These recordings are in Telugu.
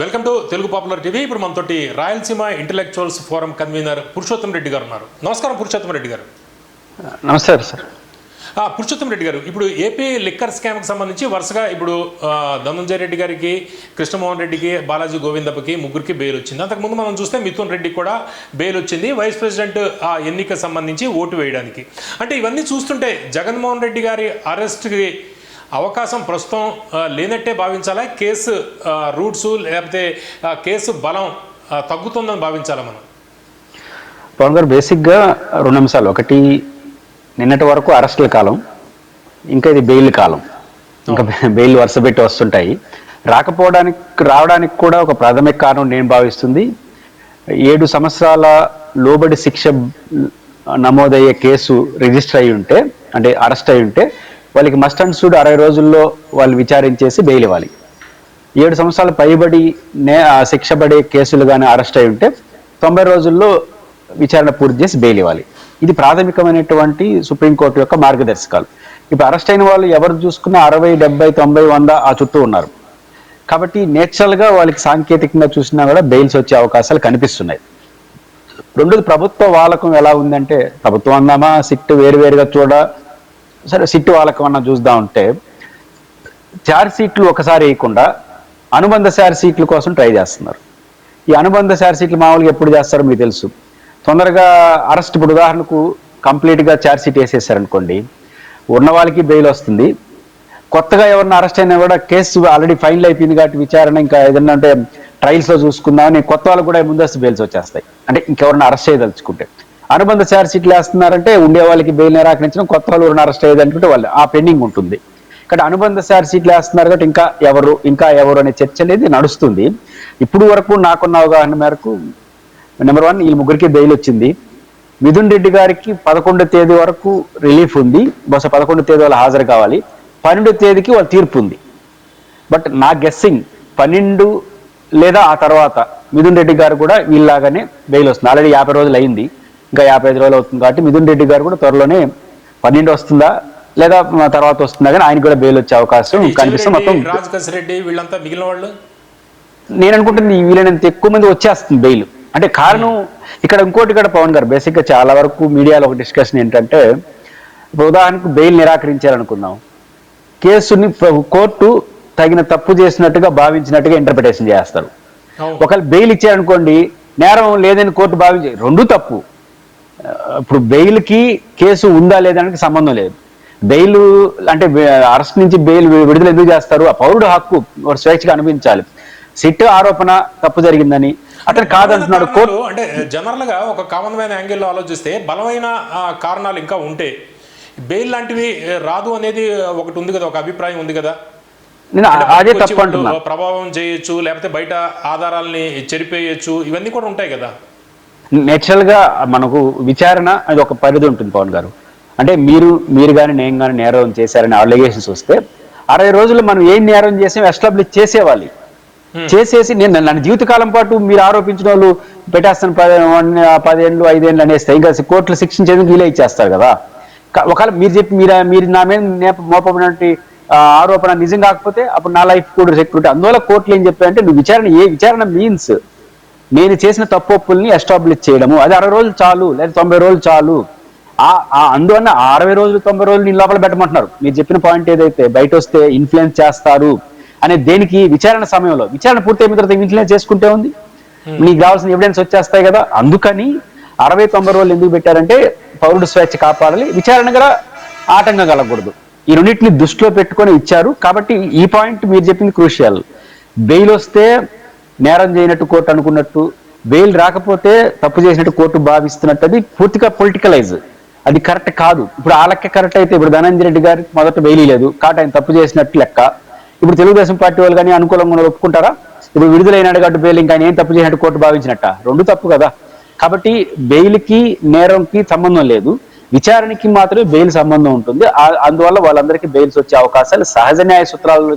Welcome to Telugu popular TV. ఇప్పుడు మనతోటి Rayalaseema intellectuals forum convener Purushottam Reddy గారు ఉన్నారు. నమస్కారం పురుషోత్తం రెడ్డి గారు. నమస్తే సార్. పురుషోత్తం రెడ్డి గారు ఇప్పుడు ఏపీ లిక్కర్ స్కామ్కి సంబంధించి వరుసగా ఇప్పుడు ధనంజయ రెడ్డి గారికి కృష్ణమోహన్ రెడ్డికి బాలాజీ గోవిందప్పకి ముగ్గురికి బెయిల్ వచ్చింది. అంతకుముందు మనం చూస్తే మిథున్ రెడ్డికి కూడా బెయిల్ వచ్చింది. వైస్ ప్రెసిడెంట్ ఆ ఎన్నిక సంబంధించి ఓటు వేయడానికి. అంటే ఇవన్నీ చూస్తుంటే జగన్మోహన్ రెడ్డి గారి అరెస్ట్కి అవకాశం ప్రస్తుతం లేనట్టే భావించాలా? కేసు రూట్స్ లేకపోతే కేసు బలం తగ్గుతుందని భావించాలా మనం? పవన్ గారు బేసిక్గా రెండు అంశాలు. ఒకటి నిన్నటి వరకు అరెస్టుల కాలం ఇంకా ఇది బెయిల్ కాలం. ఇంకా బెయిల్ వరుస పెట్టి వస్తుంటాయి. రాకపోవడానికి రావడానికి కూడా ఒక ప్రాథమిక కారణం నేను భావిస్తుంది. ఏడు సంవత్సరాల లోబడి శిక్ష నమోదయ్యే కేసు రిజిస్టర్ అయి ఉంటే అంటే అరెస్ట్ అయి ఉంటే వాళ్ళకి మస్ట్ అండ్ సూడ్ అరవై రోజుల్లో వాళ్ళు విచారించేసి బెయిల్ ఇవ్వాలి. ఏడు సంవత్సరాలు పైబడి నే ఆ శిక్ష పడే కేసులు కానీ అరెస్ట్ అయి ఉంటే తొంభై రోజుల్లో విచారణ పూర్తి చేసి బెయిల్ ఇవ్వాలి. ఇది ప్రాథమికమైనటువంటి సుప్రీంకోర్టు యొక్క మార్గదర్శకాలు. ఇప్పుడు అరెస్ట్ అయిన వాళ్ళు ఎవరు చూసుకున్నా అరవై డెబ్బై తొంభై వంద ఆ చుట్టూ ఉన్నారు. కాబట్టి నేచురల్గా వాళ్ళకి సాంకేతికంగా చూసినా కూడా బెయిల్స్ వచ్చే అవకాశాలు కనిపిస్తున్నాయి. రెండోది ప్రభుత్వ వాలకం ఎలా ఉందంటే ప్రభుత్వం అందామా? సిట్ వేరువేరుగా చూడ? సరే సిట్టు వాళ్ళకి మనం చూద్దాం ఉంటే చార్జ్ సీట్లు ఒకసారి వేయకుండా అనుబంధ సార్ సీట్ల కోసం ట్రై చేస్తున్నారు. ఈ అనుబంధ సార్ సీట్లు మామూలుగా ఎప్పుడు చేస్తారో మీకు తెలుసు. తొందరగా అరెస్ట్ ఇప్పుడు ఉదాహరణకు కంప్లీట్గా చార్జ్ షీట్ వేసేసారనుకోండి ఉన్న వాళ్ళకి బెయిల్ వస్తుంది. కొత్తగా ఎవరిని అరెస్ట్ అయినా కూడా కేసు ఆల్రెడీ ఫైనల్ అయిపోయింది కాబట్టి విచారణ ఇంకా ఏదన్నా అంటే ట్రయల్స్లో చూసుకుందామని కొత్త వాళ్ళకు కూడా ముందస్తు బెయిల్స్ వచ్చేస్తాయి. అంటే ఇంకెవరిని అరెస్ట్ చేయదలుచుకుంటే. అనుబంధ చార్జ్ షీట్లు వేస్తున్నారంటే ఉండే వాళ్ళకి బెయిల్ నిరాకరించడం కొత్త వాళ్ళు ఎవరిని అరెస్ట్ అయ్యేదనుకుంటే వాళ్ళు ఆ పెండింగ్ ఉంటుంది. ఇక్కడ అనుబంధ చార్జ్ షీట్లు వేస్తున్నారు కాబట్టి ఇంకా ఎవరు ఇంకా ఎవరు అనే చర్చ అనేది నడుస్తుంది. ఇప్పుడు వరకు నాకున్న అవగాహన మేరకు నెంబర్ వన్ ఈ ముగ్గురికి బెయిల్ వచ్చింది. మిథున్ రెడ్డి గారికి పదకొండో తేదీ వరకు రిలీఫ్ ఉంది. బహుశా పదకొండో తేదీ వాళ్ళు హాజరు కావాలి. పన్నెండో తేదీకి వాళ్ళ తీర్పు ఉంది. బట్ నా గెస్సింగ్ పన్నెండు లేదా ఆ తర్వాత మిథున్ రెడ్డి గారు కూడా వీళ్ళలాగానే బెయిల్ వస్తుంది. ఆల్రెడీ యాభై రోజులు అయింది. ఇంకా యాభై ఐదు రోజులు అవుతుంది కాబట్టి మిథున్ రెడ్డి గారు కూడా త్వరలోనే పన్నెండు వస్తుందా? లేదా తర్వాత వస్తుందా? కానీ ఆయన కూడా బెయిల్ వచ్చే అవకాశం కనిపిస్తుంది. మొత్తం రెడ్డి వీళ్ళంతా మిగిలిన వాళ్ళు? నేను అనుకుంటుంది వీలైనంత ఎక్కువ మంది వచ్చేస్తుంది బెయిల్. అంటే కారణం ఇక్కడ ఇంకోటి కూడా పవన్ గారు. బేసిక్గా చాలా వరకు మీడియాలో ఒక డిస్కషన్ ఏంటంటే ఉదాహరణకు బెయిల్ నిరాకరించారనుకుందాం. కేసుని కోర్టు తగిన తప్పు చేసినట్టుగా భావించినట్టుగా ఇంటర్ప్రిటేషన్ చేస్తారు. ఒకవేళ బెయిల్ ఇచ్చారనుకోండి నేరం లేదని కోర్టు భావించి రెండు తప్పు. ఇప్పుడు బెయిల్కి కేసు ఉందా లేదానికి సంబంధం లేదు. బెయిల్ అంటే అరెస్ట్ నుంచి బెయిల్ విడుదల ఎందుకు చేస్తారు? ఆ పౌరుడు హక్కు స్వేచ్ఛగా అనిపించాలి సిట్ ఆరోపణ తప్పు జరిగిందని అతను కాదంటున్నాడు. కోర్టు అంటే జనరల్గా ఒక కామన్ మ్యాన్ యాంగిల్లో ఆలోచిస్తే బలమైన కారణాలు ఇంకా ఉంటే బెయిల్ లాంటివి రాదు అనేది ఒకటి ఉంది కదా ఒక అభిప్రాయం ఉంది కదా? నేను అదే తప్పు అంటున్నా. ప్రభావం చేయొచ్చు లేకపోతే బయట ఆధారాల్ని చెరిపేయచ్చు ఇవన్నీ కూడా ఉంటాయి కదా? నేచురల్గా మనకు విచారణ అది ఒక పరిధి ఉంటుంది పవన్ గారు. అంటే మీరు మీరు కానీ నేను కానీ నేరం చేశారని అలిగేషన్స్ వస్తే అరవై రోజులు మనం ఏం నేరం చేసాం ఎస్టాబ్లిష్ చేసేవాలి. చేసేసి నేను నన్ను జీవితకాలం పాటు మీరు ఆరోపించిన వాళ్ళు పెట్టేస్తాను పది పదేళ్ళు ఐదేళ్ళు అనేస్తే ఇంకా కోర్టులు శిక్షించేందుకు వీలే ఇచ్చేస్తారు కదా. ఒకవేళ మీరు చెప్పి మీరు మీరు నా మీద నేప- మోపబడినటువంటి ఆరోపణ నిజం కాకపోతే అప్పుడు నా లైఫ్ కూడా సెక్యూరిటీ అందువల్ల కోర్టులు ఏం చెప్పాయంటే నువ్వు విచారణ ఏ విచారణ మీన్స్ నేను చేసిన తప్పొప్పుల్ని ఎస్టాబ్లిష్ చేయడము. అది అరవై రోజులు చాలు లేదా తొంభై రోజులు చాలు. ఆ ఆ అందువల్ల అరవై రోజులు తొంభై రోజులు నీ లోపల పెట్టమంటున్నారు. మీరు చెప్పిన పాయింట్ ఏదైతే బయట వస్తే ఇన్ఫ్లుయెన్స్ చేస్తారు అనే దేనికి విచారణ సమయంలో విచారణ పూర్తయిన తర్వాత ఇన్ఫ్లుయెన్స్ చేసుకుంటే ఉంది? నీకు కావాల్సిన ఎవిడెన్స్ వచ్చేస్తాయి కదా? అందుకని అరవై తొంభై రోజులు ఎందుకు పెట్టారంటే పౌరుడు స్వేచ్ఛ కాపాడాలి విచారణ కూడా ఆటంకం కలగకూడదు. ఈ రెండింటిని దృష్టిలో పెట్టుకొని ఇచ్చారు. కాబట్టి ఈ పాయింట్ మీరు చెప్పింది క్రూషియల్ బెయిల్ వస్తే నేరం చేయనట్టు కోర్టు అనుకున్నట్టు బెయిల్ రాకపోతే తప్పు చేసినట్టు కోర్టు భావిస్తున్నట్టు అది పూర్తిగా పొలిటికలైజ్ అది కరెక్ట్ కాదు. ఇప్పుడు ఆ లెక్క కరెక్ట్ అయితే ఇప్పుడు ధనంజయ రెడ్డి గారికి మొదట బెయిల్ లేదు. కాబట్టి ఆయన తప్పు చేసినట్టు లెక్క. ఇప్పుడు తెలుగుదేశం పార్టీ వాళ్ళు కానీ అనుకూలంగా ఒప్పుకుంటారా? ఇప్పుడు విడుదలైనాడు కాబట్టి బెయిల్ ఇంకా ఏం తప్పు చేసినట్టు కోర్టు భావించినట్ట? రెండు తప్పు కదా. కాబట్టి బెయిల్కి నేరంకి సంబంధం లేదు. విచారణకి మాత్రమే బెయిల్ సంబంధం ఉంటుంది. అందువల్ల వాళ్ళందరికీ బెయిల్స్ వచ్చే అవకాశాలు సహజ న్యాయ సూత్రాల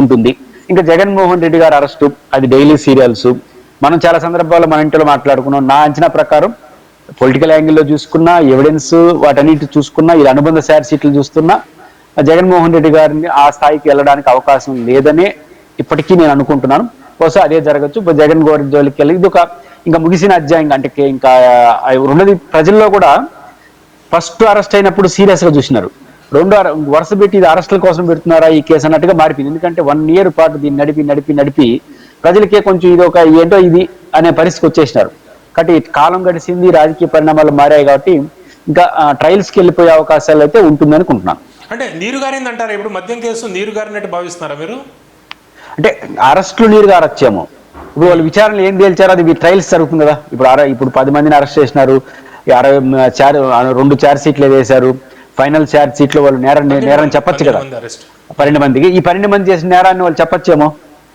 ఉంటుంది. ఇంకా జగన్మోహన్ రెడ్డి గారు అరెస్టు అది డైలీ సీరియల్స్. మనం చాలా సందర్భాల్లో మన ఇంట్లో మాట్లాడుకున్నాం. నా అంచనా ప్రకారం పొలిటికల్ యాంగిల్లో చూసుకున్నా ఎవిడెన్స్ వాటన్నిటి చూసుకున్నా ఈ అనుబంధ శారీ సీట్లు చూస్తున్నా జగన్మోహన్ రెడ్డి గారిని ఆ స్థాయికి వెళ్ళడానికి అవకాశం లేదనే ఇప్పటికీ నేను అనుకుంటున్నాను. బహుశా అదే జరగచ్చు. జగన్ గోరి జోలికి వెళ్ళి ఇది ఒక ఇంకా ముగిసిన అధ్యాయం అంటే ఇంకా ఉన్నది ప్రజల్లో కూడా ఫస్ట్ అరెస్ట్ అయినప్పుడు సీరియస్గా చూసినారు. రెండో వరుస పెట్టి ఇది అరెస్టుల కోసం పెడుతున్నారా ఈ కేసు అన్నట్టుగా మారిపోయింది. ఎందుకంటే వన్ ఇయర్ పాటు దీన్ని నడిపి నడిపి నడిపి ప్రజలకే కొంచెం ఇది ఒక ఏంటో ఇది అనే పరిస్థితికి వచ్చేసినారు. కాబట్టి కాలం గడిచింది రాజకీయ పరిణామాలు మారాయి కాబట్టి ఇంకా ట్రయల్స్కి వెళ్ళిపోయే అవకాశాలు అయితే ఉంటుంది అనుకుంటున్నాను. అంటే నీరు గారింది అంటారా ఇప్పుడు మద్యం కేసు నీరు గారినట్టు భావిస్తున్నారా మీరు? అంటే అరెస్టులు నీరు గారొచ్చేమో. ఇప్పుడు వాళ్ళు విచారణలు ఏం తేల్చారో అది ట్రయల్స్ జరుగుతుంది కదా. ఇప్పుడు అర ఇప్పుడు పది మందిని అరెస్ట్ చేసినారు. అరవై చార్ రెండు చార్జ్ సీట్లు వేశారు. ఫైనల్ చార్జ్ సీట్లో వాళ్ళు నేరం నేరం చెప్పొచ్చు కదా. పన్నెండు మందికి. ఈ పన్నెండు మంది చేసిన నేరాన్ని వాళ్ళు చెప్పొచ్చేమో?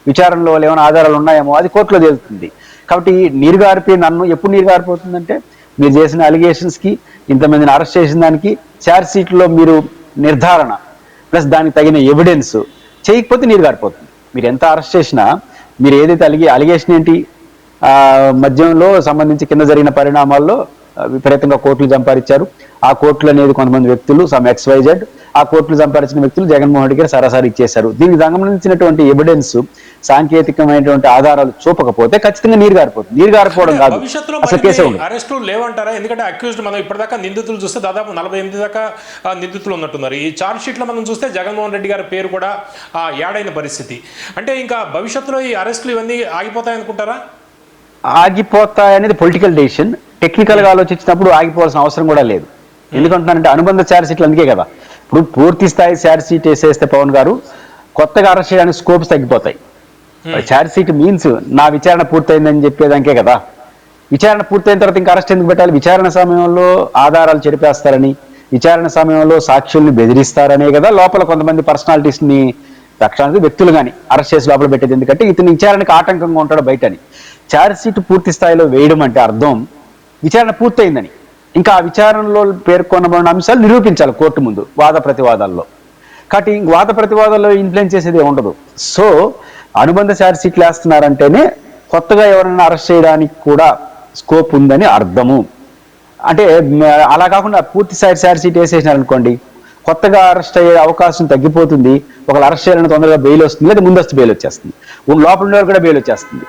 విచారణలో వాళ్ళు ఏమైనా ఆధారాలు ఉన్నాయేమో? అది కోర్టులో తేలుతుంది. కాబట్టి నీరు గారిపోయి నన్ను ఎప్పుడు నీరు గారిపోతుందంటే మీరు చేసిన allegations కి ఇంతమందిని అరెస్ట్ చేసిన దానికి ఛార్జ్ షీట్లో మీరు నిర్ధారణ ప్లస్ దానికి తగిన ఎవిడెన్స్ చేయకపోతే నీరు గారిపోతుంది మీరు ఎంత అరెస్ట్ చేసినా మీరు ఏదైతే అలిగే అలిగేషన్ ఏంటి ఆ మద్యంలో సంబంధించి కింద జరిగిన పరిణామాల్లో విపరీతంగా కోట్లు సంపాదించారు. ఆ కోట్లు అనేది కొంతమంది వ్యక్తులు సమ్ ఎక్స్వైజెడ్ ఆ కోట్లు సంపాదించిన వ్యక్తులు జగన్మోహన్ రెడ్డి గారు సరాసరి ఇచ్చేశారు. దీనికి సంబంధించినటువంటి ఎవిడెన్స్ సాంకేతికమైనటువంటి ఆధారాలు చూపకపోతే ఖచ్చితంగా నీరు గారిపోతుంది. నీరు గారిపోవడం కాదు. భవిష్యత్తులో అసలు కేసే అరెస్టులు లేవంటారా? ఎందుకంటే అక్యూజ్డ్ మనం ఇప్పటిదాకా నిందితులు చూస్తే దాదాపు నలభై ఎనిమిది దాకా నిందితులు ఉన్నట్టున్నారు. ఈ చార్జ్ షీట్లో మనం చూస్తే జగన్మోహన్ రెడ్డి గారి పేరు కూడా ఆ, యాడైన పరిస్థితి. అంటే ఇంకా భవిష్యత్తులో ఈ అరెస్టులు ఇవన్నీ ఆగిపోతాయనుకుంటారా? ఆగిపోతాయి అనేది పొలిటికల్ డెసిషన్ టెక్నికల్గా ఆలోచించినప్పుడు ఆగిపోవాల్సిన అవసరం కూడా లేదు. ఎందుకంటున్నానంటే అనుబంధ ఛార్జ్ షీట్లు అందుకే కదా. ఇప్పుడు పూర్తి స్థాయి ఛార్జ్ షీట్ వేసేస్తే పవన్ గారు కొత్తగా అరెస్ట్ చేయడానికి స్కోప్స్ తగ్గిపోతాయి. ఛార్జ్ షీట్ మీన్స్ నా విచారణ పూర్తయిందని చెప్పేదానికే కదా. విచారణ పూర్తయిన తర్వాత ఇంకా అరెస్ట్ ఎందుకు పెట్టాలి? విచారణ సమయంలో ఆధారాలు చెరిపేస్తారని విచారణ సమయంలో సాక్షుల్ని బెదిరిస్తారనే కదా లోపల కొంతమంది పర్సనాలిటీస్ని రక్షణ వ్యక్తులు కానీ అరెస్ట్ చేసి లోపల పెట్టేది. ఎందుకంటే ఇతని విచారణకు ఆటంకంగా ఉంటాడు బయటని. ఛార్జ్ షీట్ పూర్తి స్థాయిలో వేయడం అంటే అర్థం విచారణ పూర్తయిందని. ఇంకా ఆ విచారణలో పేర్కొనబడిన అంశాలు నిరూపించాలి కోర్టు ముందు వాద ప్రతివాదాల్లో. కాబట్టి ఇంక వాద ప్రతివాదాల్లో ఇన్ఫ్లుయెన్స్ చేసేది ఉండదు సో అనుబంధ ఛార్జ్ షీట్లు వేస్తున్నారంటేనే కొత్తగా ఎవరైనా అరెస్ట్ చేయడానికి కూడా స్కోప్ ఉందని అర్థము. అంటే అలా కాకుండా పూర్తి సైడ్ ఛార్జ్ షీట్ వేసేసినారనుకోండి కొత్తగా అరెస్ట్ అయ్యే అవకాశం తగ్గిపోతుంది. ఒకళ్ళు అరెస్ట్ చేయాలని తొందరగా బెయిల్ వస్తుంది లేదా ముందస్తు బెయిల్ వచ్చేస్తుంది. ఉన్న లోపల ఉండేవారు కూడా బెయిల్ వచ్చేస్తుంది.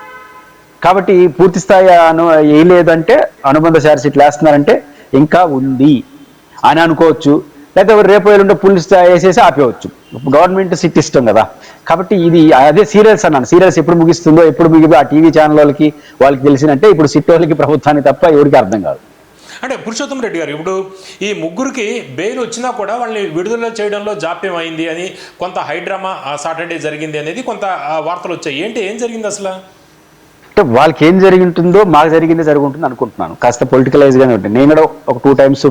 కాబట్టి పూర్తి స్థాయి అను వేయలేదంటే అనుబంధ ఛార్జ్ షీట్లు వేస్తున్నారంటే ఇంకా ఉంది అని అనుకోవచ్చు. లేకపోతే రేపు ఎల్లుండి పులిస్ వేసేసి ఆపేయవచ్చు. గవర్నమెంట్ సిట్ ఇష్టం కదా. కాబట్టి ఇది అదే సీరియల్స్ అన్నాను. సీరియల్స్ ఎప్పుడు ముగిస్తుందో ఎప్పుడు ముగిపో ఆ టీవీ ఛానల్ వాళ్ళకి వాళ్ళకి తెలిసినట్టే ఇప్పుడు సిట్ వాళ్ళకి ప్రభుత్వానికి తప్ప ఎవరికి అర్థం కాదు. అంటే పురుషోత్తం రెడ్డి గారు ఇప్పుడు ఈ ముగ్గురికి బెయిల్ వచ్చినా కూడా వాళ్ళని విడుదల చేయడంలో జాప్యం అయింది అని కొంత హైడ్రామా సాటర్డే జరిగింది అనేది కొంత వార్తలు వచ్చాయి. ఏంటి ఏం జరిగింది అసలు? అంటే వాళ్ళకి ఏం జరిగి ఉంటుందో మాకు జరిగిందే జరిగి ఉంటుంది అనుకుంటున్నాను. కాస్త పొలిటికలైజ్గానే ఉంటుంది నేను కూడా ఒక టూ టైమ్స్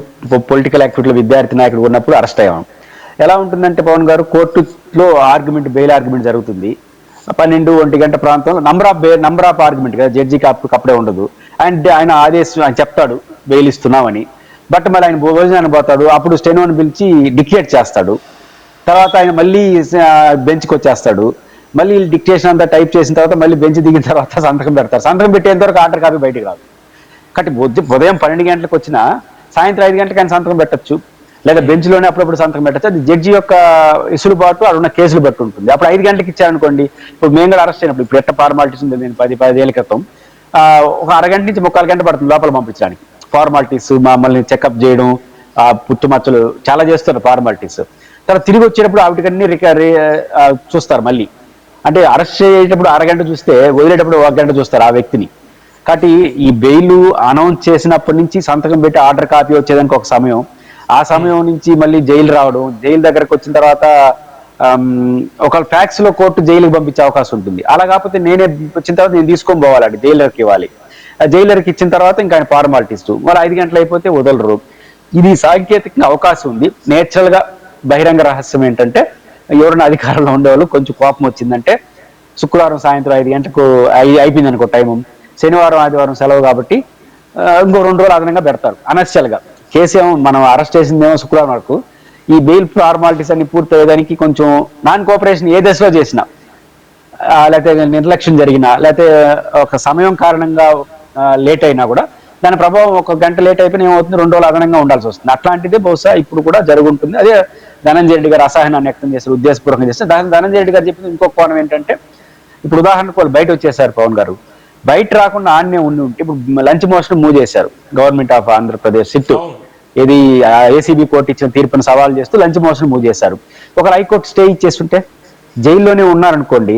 పొలిటికల్ యాక్టివిటీలో విద్యార్థి నాయకుడు ఉన్నప్పుడు అరెస్ట్ అయ్యాను. ఎలా ఉంటుందంటే పవన్ గారు కోర్టులో ఆర్గ్యుమెంట్ బెయిల్ ఆర్గ్యుమెంట్ జరుగుతుంది. పన్నెండు ఒంటి గంట ప్రాంతంలో number of bail number of argument కదా జడ్జికి అప్పుడు అప్పుడే ఉండదు. అండ్ ఆయన ఆదేశం ఆయన చెప్తాడు బెయిల్ ఇస్తున్నామని. బట్ మరి ఆయన భోజనాన్ని పోతాడు. అప్పుడు స్టెనోని పిలిచి డిక్లేర్ చేస్తాడు. తర్వాత ఆయన మళ్ళీ బెంచ్కి వచ్చేస్తాడు. మళ్ళీ డిక్టేషన్ అంతా టైప్ చేసిన తర్వాత మళ్ళీ బెంచ్ దిగిన తర్వాత సంతకం పెడతారు. సంతకం పెట్టేంత వరకు ఆర్డర్ కాపీ బయటికి రాదు. కాబట్టి ఉదయం ఉదయం పన్నెండు గంటలకు వచ్చినా సాయంత్రం ఐదు గంటలకు ఆయన సంతకం పెట్టచ్చు. లేదా బెంచ్లోనే అప్పుడప్పుడు సంతకం పెట్టచ్చు. అది జడ్జి యొక్క ఇసులుబాటు అక్కడ ఉన్న కేసులు బట్టి ఉంటుంది అప్పుడు ఐదు గంటలకు ఇచ్చారనుకోండి ఇప్పుడు మేము కూడా అరెస్ట్ అయినప్పుడు ఇప్పుడు ఎట్ట ఫార్మాలిటీస్ ఉంది? నేను పది పదివేల క్రితం ఒక అరగంట నుంచి ముక్కాలు గంట పడుతుంది లోపల పంపించడానికి. ఫార్మాలిటీస్ మమ్మల్ని చెకప్ చేయడం ఆ పుట్టుమచ్చలు చాలా చేస్తారు ఫార్మాలిటీస్ తర్వాత తిరిగి వచ్చేటప్పుడు వాటికన్నీ రిక- చూస్తారు మళ్ళీ. అంటే అరెస్ట్ చేసేటప్పుడు అరగంట చూస్తే వదిలేటప్పుడు ఒక గంట చూస్తారు ఆ వ్యక్తిని. కాబట్టి ఈ బెయిల్ అనౌన్స్ చేసినప్పటి నుంచి సంతకం పెట్టి ఆర్డర్ కాపీ వచ్చేదానికి ఒక సమయం. ఆ సమయం నుంచి మళ్ళీ జైలు రావడం జైలు దగ్గరకు వచ్చిన తర్వాత ఒక ఫ్యాక్స్లో కోర్టు జైలుకి పంపించే అవకాశం ఉంటుంది. అలా కాకపోతే నేనే వచ్చిన తర్వాత నేను తీసుకొని పోవాలండి జైలర్కి ఇవ్వాలి. ఆ జైలర్కి ఇచ్చిన తర్వాత ఇంకా ఆయన ఫార్మాలిటీస్ మరి ఐదు గంటలు అయిపోతే వదలరు. ఇది సాంకేతికంగా అవకాశం ఉంది. నేచురల్గా బహిరంగ రహస్యం ఏంటంటే ఎవరైనా అధికారంలో ఉండేవాళ్ళు కొంచెం కోపం వచ్చిందంటే శుక్రవారం సాయంత్రం ఐదు గంటలకు అయి- అయిపోయింది అనుకో టైము. శనివారం ఆదివారం సెలవు కాబట్టి ఇంకో రెండు రోజులు అదనంగా పెడతారు అనర్షల్గా కేసు ఏమో మనం అరెస్ట్ చేసిందేమో శుక్రవారం వరకు. ఈ బెయిల్ ఫార్మాలిటీస్ అన్ని పూర్తి అయ్యేదానికి కొంచెం నాన్ కోఆపరేషన్ ఏ దశలో చేసినా లేకపోతే నిర్లక్ష్యం జరిగినా లేకపోతే ఒక సమయం కారణంగా లేట్ అయినా కూడా దాని ప్రభావం ఒక గంట లేట్ అయిపోయినా ఏమవుతుంది? రెండు రోజులు అదనంగా ఉండాల్సి వస్తుంది. అట్లాంటిదే బహుశా ఇప్పుడు కూడా జరుగుంటుంది. అదే ధనంజయ రెడ్డి గారు అసహనాన్ని వ్యక్తం చేశారు ఉద్దేశపూర్వకంగా చేస్తే దాని ధనంజయ రెడ్డి గారు చెప్పింది ఇంకొక కోణం ఏంటంటే ఇప్పుడు ఉదాహరణకు వాళ్ళు బయట వచ్చేసారు పవన్ గారు. బయట రాకుండా ఆన్నే ఉండి ఉంటే ఇప్పుడు లంచ్ మోషన్ మూవ్ చేశారు గవర్నమెంట్ ఆఫ్ ఆంధ్రప్రదేశ్ సిట్. ఇది ఏసీబీ కోర్టు ఇచ్చిన తీర్పును సవాల్ చేస్తూ లంచ్ మోషన్ మూవ్ చేశారు ఒక హైకోర్టు స్టే ఇచ్చేస్తుంటే జైల్లోనే ఉన్నారనుకోండి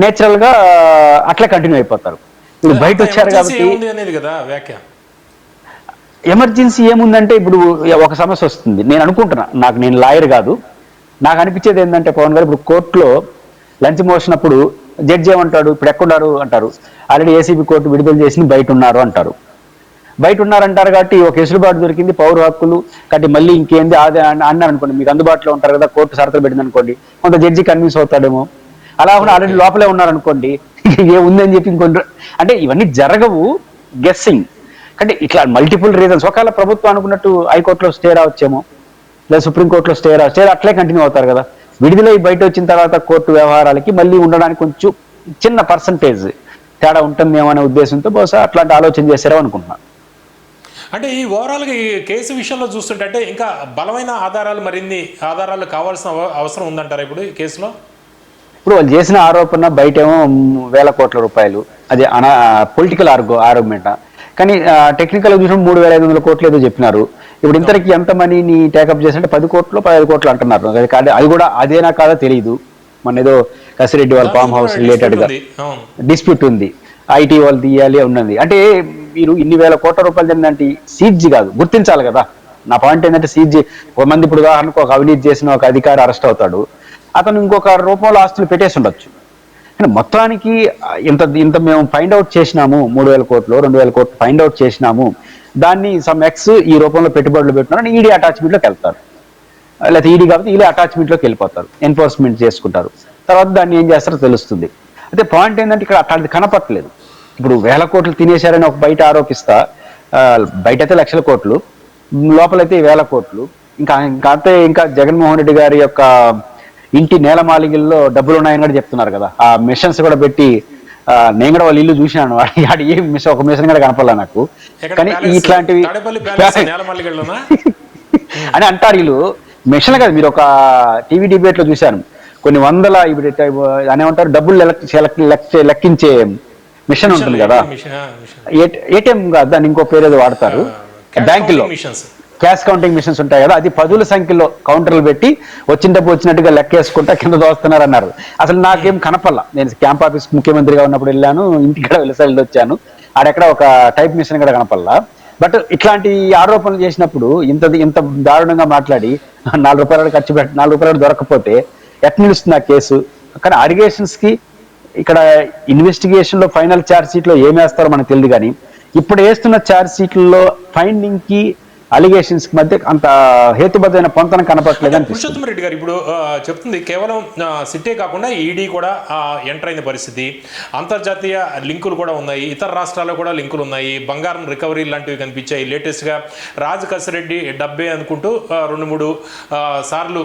నేచురల్గా అట్లా కంటిన్యూ అయిపోతారు. ఇప్పుడు బయట వచ్చారు కాబట్టి ఏముంది అనేది కదా వ్యాఖ్య ఎమర్జెన్సీ ఏముందంటే ఇప్పుడు ఒక సమస్య వస్తుంది. నేను అనుకుంటున్నా నాకు నేను లాయర్ కాదు. నాకు అనిపించేది ఏంటంటే పవన్ గారు ఇప్పుడు కోర్టులో లంచ్ మోసినప్పుడు జడ్జి ఏమంటాడు? ఇప్పుడు ఎక్కడున్నారు? అంటారు. ఆల్రెడీ ఏసీబీ కోర్టు విడుదల చేసి బయట ఉన్నారు అంటారు. బయట ఉన్నారంటారు కాబట్టి ఒక వెసులుబాటు దొరికింది పౌర హక్కులు కాబట్టి మళ్ళీ ఇంకేంది? అదే అన్నారు అనుకోండి మీకు అందుబాటులో ఉంటారు కదా కోర్టు షరతులు పెట్టింది అనుకోండి కొంత జడ్జి కన్విన్స్ అవుతాడేమో. అలా కూడా ఆల్రెడీ లోపలే ఉన్నారనుకోండి ఏ ఉందని చెప్పి ఇంకొన్ని అంటే ఇవన్నీ జరగవు. గెస్సింగ్ అంటే ఇట్లా మల్టిపుల్ రీజన్స్ ఒకవేళ ప్రభుత్వం అనుకున్నట్టు హైకోర్టులో స్టే రావచ్చేమో లేదా సుప్రీంకోర్టులో స్టే రా స్టే అట్లే కంటిన్యూ అవుతారు కదా. విడుదలై బయట వచ్చిన తర్వాత కోర్టు వ్యవహారాలకి మళ్ళీ ఉండడానికి కొంచెం చిన్న పర్సంటేజ్ తేడా ఉంటుందేమో అనే ఉద్దేశంతో బహుశా అట్లాంటి ఆలోచన చేశారో అనుకుంటున్నాను అంటే ఈ ఓవరాల్గా ఈ కేసు విషయంలో చూస్తుంటే అంటే ఇంకా బలమైన ఆధారాలు మరిన్ని ఆధారాలు కావాల్సిన అవ- అవసరం ఉందంటారా ఇప్పుడు ఈ కేసులో? ఇప్పుడు వాళ్ళు చేసిన ఆరోపణ బయటేమో వేల కోట్ల రూపాయలు. అది అనా పొలిటికల్ ఆర్గో ఆర్గ్యుమెంట్ కానీ టెక్నికల్ చూసిన మూడు వేల ఐదు వందల కోట్లు ఏదో చెప్పినారు. ఇప్పుడు ఇంతరికి ఎంత మనీని టేకప్ చేసినట్టే పది కోట్లు పదహైదు కోట్లు అంటున్నారు. అది కూడా అదేనా కాదో తెలియదు మన ఏదో కసిరెడ్డి వాళ్ళ ఫామ్ హౌస్ రిలేటెడ్గా ఉంది. అవును. డిస్ప్యూట్ ఉంది. ఐటీ వాళ్ళు తీయాలి ఉన్నది. అంటే మీరు ఇన్ని వేల కోట్ల రూపాయలు ఏంటంటే సీజీ కాదు. గుర్తించాలి కదా. నా పాయింట్ ఏంటంటే సీజీ ఒక మంది ఇప్పుడు ఉదాహరణకు ఒక అవినీతి చేసిన ఒక అధికారి అరెస్ట్ అవుతాడు. అతను ఇంకొక రూపంలో ఆస్తులు పెట్టేసి ఉండొచ్చు. కానీ మొత్తానికి ఇంత ఇంత మేము ఫైండ్ అవుట్ చేసినాము మూడు వేల కోట్లు రెండు వేల కోట్లు ఫైండ్ అవుట్ చేసినాము. దాన్ని సమ్ ఎక్స్ ఈ రూపంలో పెట్టుబడులు పెట్టినారని ఈడీ అటాచ్మెంట్లోకి వెళ్తారు లేకపోతే ఈడీ కాబట్టి ఈడీ అటాచ్మెంట్లోకి వెళ్ళిపోతారు ఎన్ఫోర్స్మెంట్ చేసుకుంటారు. తర్వాత దాన్ని ఏం చేస్తారో తెలుస్తుంది. అయితే పాయింట్ ఏంటంటే ఇక్కడ అట్లాంటిది కనపట్లేదు ఇప్పుడు వేల కోట్లు తినేశారని ఒక బయట ఆరోపిస్తా బయట అయితే లక్షల కోట్లు లోపలైతే వేల కోట్లు. ఇంకా ఇంకా అంతే ఇంకా జగన్మోహన్ రెడ్డి గారి యొక్క ఇంటి నేలమాలికల్లో డబ్బులు ఉన్నాయని కూడా చెప్తున్నారు కదా. ఆ మిషన్స్ కూడా పెట్టి నేను కూడా వాళ్ళ ఇల్లు చూసినాను. ఏ మిషన్ ఒక మిషన్ కూడా కనపడలే నాకు. కానీ? ఇట్లాంటివి అని అంటారు వీళ్ళు. మిషన్ కదా మీరు ఒక టీవీ డిబేట్లో చూశాను. కొన్ని వందల ఇప్పుడు అని ఏమంటారు? డబ్బులు లెక్క- లెక్క- లెక్క- లెక్కించే మిషన్ ఉంటుంది కదా. ఏటీఎం కాదు దాన్ని ఇంకో పేరు ఏదో వాడతారు. మిషన్స్. క్యాష్ కౌంటింగ్ మిషన్స్ ఉంటాయి కదా అది పదుల సంఖ్యలో కౌంటర్లు పెట్టి వచ్చిన డబ్బు వచ్చినట్టుగా లెక్కేసుకుంటా కింద దోస్తున్నారు అన్నారు అసలు నాకేం కనపల్ల నేను క్యాంప్ ఆఫీస్ ముఖ్యమంత్రిగా ఉన్నప్పుడు వెళ్ళాను ఇంటికి కూడా వెళ్ళి వచ్చాను. ఆడెక్కడ ఒక టైప్ మిషన్ కూడా కనపల్లా బట్ ఇట్లాంటి ఆరోపణలు చేసినప్పుడు ఇంత ఇంత దారుణంగా మాట్లాడి నాలుగు రూపాయలు ఖర్చు పెట్టి నాలుగు రూపాయలు దొరకపోతే ఎట్ నిలుస్తుంది ఆ కేసు? కానీ అరిగేషన్స్కి ఇక్కడ ఇన్వెస్టిగేషన్లో ఫైనల్ ఛార్జ్ షీట్లో ఏమేస్తారో మనకు తెలియదు కానీ ఇప్పుడు వేస్తున్న ఛార్జ్ షీట్లలో ఫైండింగ్కి అలిగేషన్స్ మధ్య అంత హేతుబద్ధమైన పొంతన కనపట్లేదు పురుషోత్తమ రెడ్డి గారు ఇప్పుడు చెప్తుంది కేవలం సిట్టే కాకుండా ఈడీ కూడా ఎంటర్ అయిన పరిస్థితి అంతర్జాతీయ లింకులు కూడా ఉన్నాయి ఇతర రాష్ట్రాల్లో కూడా లింకులు ఉన్నాయి బంగారం రికవరీ లాంటివి కనిపించాయి. లేటెస్ట్గా రాజ్ కసిరెడ్డి డబ్బే అనుకుంటూ రెండు మూడు సార్లు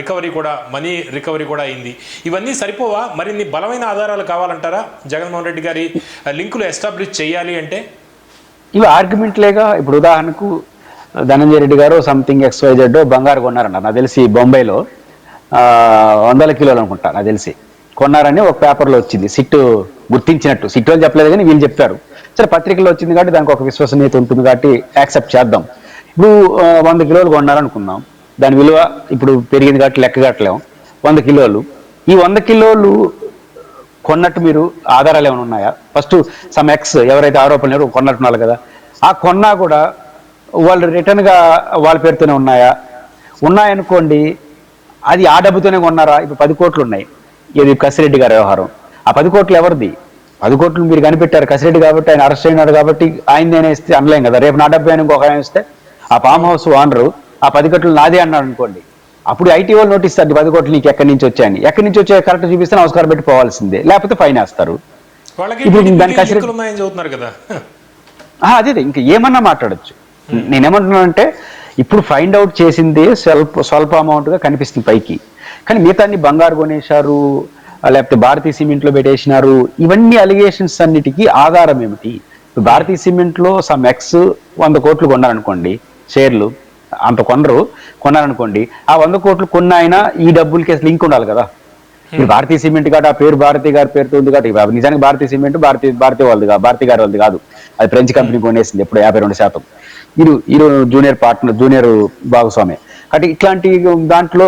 రికవరీ కూడా మనీ రికవరీ కూడా అయింది. ఇవన్నీ సరిపోవా? మరిన్ని బలమైన ఆధారాలు కావాలంటారా? జగన్మోహన్ రెడ్డి గారి లింకులు ఎస్టాబ్లిష్ చేయాలి అంటే? ఇవి ఆర్గ్యుమెంట్లేగా ఇప్పుడు ఉదాహరణకు ధనంజయ రెడ్డి గారు సంథింగ్ ఎక్స్వైజెడ్ బంగారు కొన్నారంట. నాకు తెలిసి బొంబాయిలో వందల కిలోలు అనుకుంటా నాకు తెలిసి. కొన్నారని ఒక పేపర్లో వచ్చింది. సిట్టు గుర్తించినట్టు. సిట్ అని చెప్పలేదు కానీ వీళ్ళు చెప్తారు సరే పత్రికలో వచ్చింది కాబట్టి దానికి ఒక విశ్వసనీయత ఉంటుంది కాబట్టి యాక్సెప్ట్ చేద్దాం. ఇప్పుడు వంద కిలోలు కొన్నారనుకుందాం. దాని విలువ ఇప్పుడు పెరిగింది కాబట్టి లెక్క కట్టలేము వంద కిలోలు. ఈ వంద కిలోలు కొన్నట్టు మీరు ఆధారాలు ఏమైనా ఉన్నాయా? ఫస్ట్ సమ్ ఎక్స్ ఎవరైతే ఆరోపణలు కొన్నట్టున్నారు కదా. ఆ కొన్నా కూడా వాళ్ళు రిటర్న్గా వాళ్ళ పేరుతోనే ఉన్నాయా? ఉన్నాయనుకోండి అది ఆ డబ్బుతోనే కొన్నారా? ఇప్పుడు పది కోట్లు ఉన్నాయి. ఇది కసిరెడ్డి గారి వ్యవహారం. ఆ పది కోట్లు ఎవరిది? పది కోట్లు మీరు కనిపెట్టారు కసిరెడ్డి కాబట్టి ఆయన అరెస్ట్ అయినాడు కాబట్టి ఆయన నేనే ఇస్తే అనలేం కదా. రేపు నా డబ్బు ఆయన ఇంకొక ఆయన ఇస్తే ఆ ఫామ్ హౌస్ ఓనరు ఆ పది కోట్లు నాదే అన్నాడు అనుకోండి. అప్పుడు ఐటీ వాళ్ళు నోటీస్ ఇస్తారు పది కోట్లు నీకు ఎక్కడి నుంచి వచ్చాయని. ఎక్కడి నుంచి వచ్చాయో కరెక్ట్ చూపిస్తే నమస్కారం పెట్టి పోవాల్సిందే. లేకపోతే ఫైన్ వేస్తారు. ఇప్పుడు వీటికి దాని కసిరెడ్డి- లింకులు ఉన్నాయని చెబుతున్నారు కదా. ఆ, అదే అదే, ఇంకా ఏమన్నా మాట్లాడొచ్చు. నేనేమంటున్నానంటే ఇప్పుడు ఫైండ్ అవుట్ చేసింది స్వల్ప స్వల్ప అమౌంట్గా కనిపిస్తుంది పైకి. కానీ మిగతాన్ని బంగారు కొనేశారు లేకపోతే భారతీయ సిమెంట్లో పెట్టేసినారు ఇవన్నీ అలిగేషన్స్ అన్నిటికీ ఆధారం ఏమిటి? భారతీయ సిమెంట్లో సమ్ ఎక్స్ వంద కోట్లు కొన్నారనుకోండి షేర్లు అంత కొనరు కొన్నారనుకోండి ఆ వంద కోట్లు కొన్న ఆయన ఈ డబ్బులకి లింక్ ఉండాలి కదా. ఇప్పుడు భారతీయ సిమెంట్ కాదు ఆ పేరు భారతి గారి పేరుతో ఉంది కాబట్టి నిజానికి భారతీయ సిమెంట్ భారతీయ భారతీయ వాళ్ళది కాదు భారతీయ గారి వాళ్ళది కాదు. అది ఫ్రెంచ్ కంపెనీ కొనేసింది ఎప్పుడు యాభై రెండు శాతం. ఇరు ఇరు జూనియర్ పార్ట్నర్ జూనియర్ భాగస్వామి. కాబట్టి ఇట్లాంటి దాంట్లో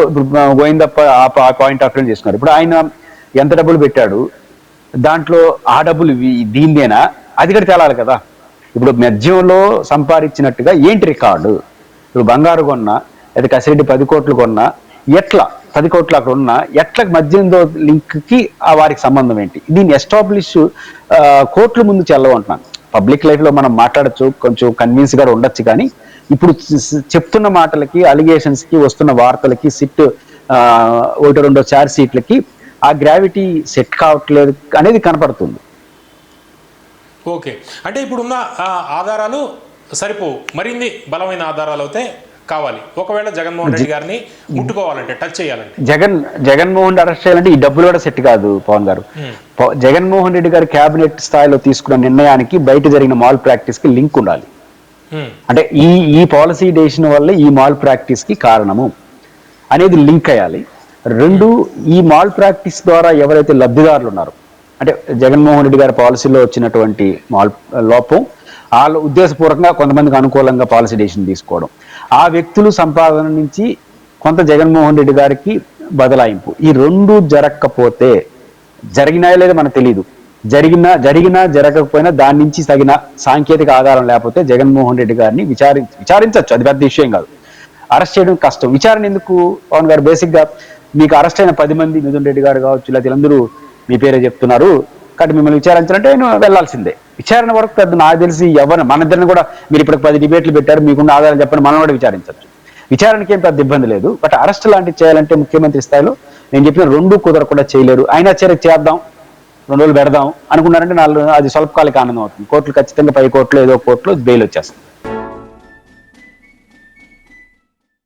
గోవిందప్ప ఆ పాయింట్ ఆఫ్ చేసుకున్నారు ఇప్పుడు ఆయన ఎంత డబ్బులు పెట్టాడు దాంట్లో ఆ డబ్బులు దీందేనా దీనిదేనా అది కూడా తేలాలి కదా. ఇప్పుడు మద్యంలో సంపాదించినట్టుగా ఏంటి రికార్డు? ఇప్పుడు బంగారు కొన్నా లేదా కసిరెడ్డి పది కోట్లు కొన్నా ఎట్లా? పది కోట్లు అక్కడ ఉన్నా ఎట్లా మద్యంతో లింక్కి ఆ వారికి సంబంధం ఏంటి? దీన్ని ఎస్టాబ్లిష్ కోర్టుల ముందు చెల్లవంటున్నాను పబ్లిక్ లైఫ్లో మనం మాట్లాడచ్చు కొంచెం కన్విన్స్గా ఉండొచ్చు కానీ ఇప్పుడు చెప్తున్న మాటలకి అలిగేషన్స్కి వస్తున్న వార్తలకి సిట్ ఒకటి రెండో చార్ సీట్లకి ఆ గ్రావిటీ సెట్ కావట్లేదు అనేది కనపడుతుంది. ఓకే. అంటే ఇప్పుడున్న ఆధారాలు సరిపోవు. మరిన్ని బలమైన ఆధారాలు అయితే కావాలి. ఒకవేళ జగన్మోహన్ రెడ్డి గారిని ముట్టుకోవాలంటే టచ్ చేయాలంటే? జగన్ జగన్మోహన్ అరెస్ట్ చేయాలంటే ఈ డబ్బులు కూడా సెట్ కాదు పవన్ గారు. ప- జగన్మోహన్ రెడ్డి గారు కేబినెట్ స్థాయిలో తీసుకున్న నిర్ణయానికి బయట జరిగిన మాల్ ప్రాక్టీస్కి లింక్ ఉండాలి. హ్మ్. అంటే ఈ ఈ పాలసీ డెసిషన్ వల్ల ఈ మాల్ ప్రాక్టీస్కి కారణము అనేది లింక్ అయ్యాలి. రెండు ఈ మాల్ ప్రాక్టీస్ ద్వారా ఎవరైతే లబ్ధిదారులు ఉన్నారో అంటే జగన్మోహన్ రెడ్డి గారి పాలసీలో వచ్చినటువంటి మాల్ లోపం వాళ్ళ ఉద్దేశపూర్వకంగా కొంతమందికి అనుకూలంగా పాలసీ డెసిషన్ తీసుకోవడం. ఆ వ్యక్తులు సంపాదన నుంచి కొంత జగన్మోహన్ రెడ్డి గారికి బదలాయింపు. ఈ రెండు జరగకపోతే జరిగినాయో లేదో మనకు తెలియదు జరిగినా జరిగినా జరగకపోయినా దాని నుంచి తగిన సాంకేతిక ఆధారం లేకపోతే జగన్మోహన్ రెడ్డి గారిని విచారి విచారించవచ్చు అది పెద్ద విషయం కాదు. అరెస్ట్ చేయడం కష్టం. విచారణ ఎందుకు? పవన్ గారు బేసిక్గా మీకు అరెస్ట్ అయిన పది మంది మిథున్ రెడ్డి గారు కావచ్చు లేదా వీళ్ళందరూ మీ పేరే చెప్తున్నారు. కాబట్టి మిమ్మల్ని విచారించాలంటే నేను వెళ్ళాల్సిందే. విచారణ వరకు పెద్ద నాకు తెలిసి ఎవరు మన ఇద్దరిని కూడా మీరు ఇప్పుడు పది డిబేట్లు పెట్టారు మీకున్న ఆధారం చెప్పండి మనం కూడా విచారించవచ్చు విచారణకి ఏం పెద్ద ఇబ్బంది లేదు. బట్ అరెస్ట్ లాంటివి చేయాలంటే ముఖ్యమంత్రి స్థాయిలో నేను చెప్పిన రెండు కుదరకుండా చేయలేరు. అయినా చర్య చేద్దాం రెండు రోజులు పెడదాం అనుకున్నారంటే నాలుగు అది స్వల్పకాలిక ఆనందం అవుతుంది. కోర్టులు ఖచ్చితంగా పై కోర్టులో ఏదో కోర్టులో బెయిల్ వచ్చేస్తుంది.